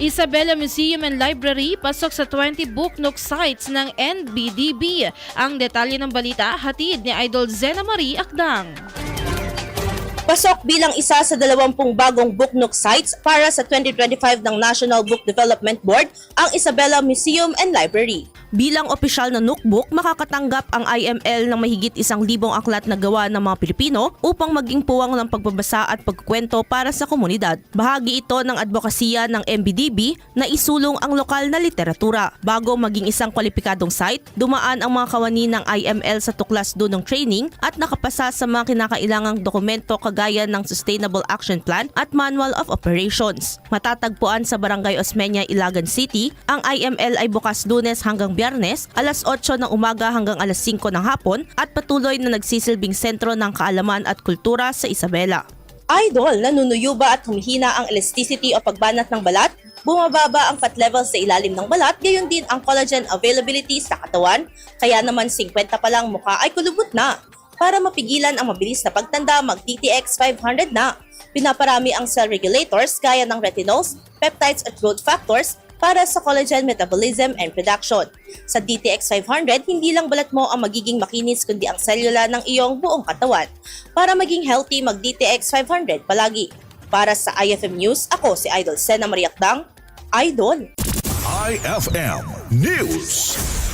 Isabela Museum and Library pasok sa 20 book nook sites ng NBDB. Ang detalye ng balita hatid ni Idol Zena Marie Akdang. Pasok bilang isa sa 20 bagong book nook sites para sa 2025 ng National Book Development Board ang Isabela Museum and Library. Bilang opisyal na nookbook, makakatanggap ang IML ng mahigit isang libong aklat na gawa ng mga Pilipino upang maging puwang ng pagbabasa at pagkukwento para sa komunidad. Bahagi ito ng advokasya ng MBDB na isulong ang lokal na literatura. Bago maging isang kwalipikadong site, dumaan ang mga kawani ng IML sa tuklas dunong training at nakapasa sa mga kinakailangang dokumento kagaya ng Sustainable Action Plan at Manual of Operations. Matatagpuan sa Barangay Osmeña, Ilagan City, ang IML ay bukas lunes hanggang biyernes, alas 8 ng umaga hanggang alas 5 ng hapon at patuloy na nagsisilbing sentro ng kaalaman at kultura sa Isabela. Idol, nanunuyo ba at humihina ang elasticity o pagbanat ng balat? Bumababa ang fat level sa ilalim ng balat, gayon din ang collagen availability sa katawan, kaya naman 50 pa lang mukha ay kulubot na. Para mapigilan ang mabilis na pagtanda, mag-TTX 500 na. Pinaparami ang cell regulators gaya ng retinols, peptides at growth factors para sa collagen metabolism and production. Sa DTX 500, hindi lang balat mo ang magiging makinis kundi ang selula ng iyong buong katawan. Para maging healthy, mag-DTX 500 palagi. Para sa IFM News, ako si Idol Sena Mariakdang, Idol. IFM News.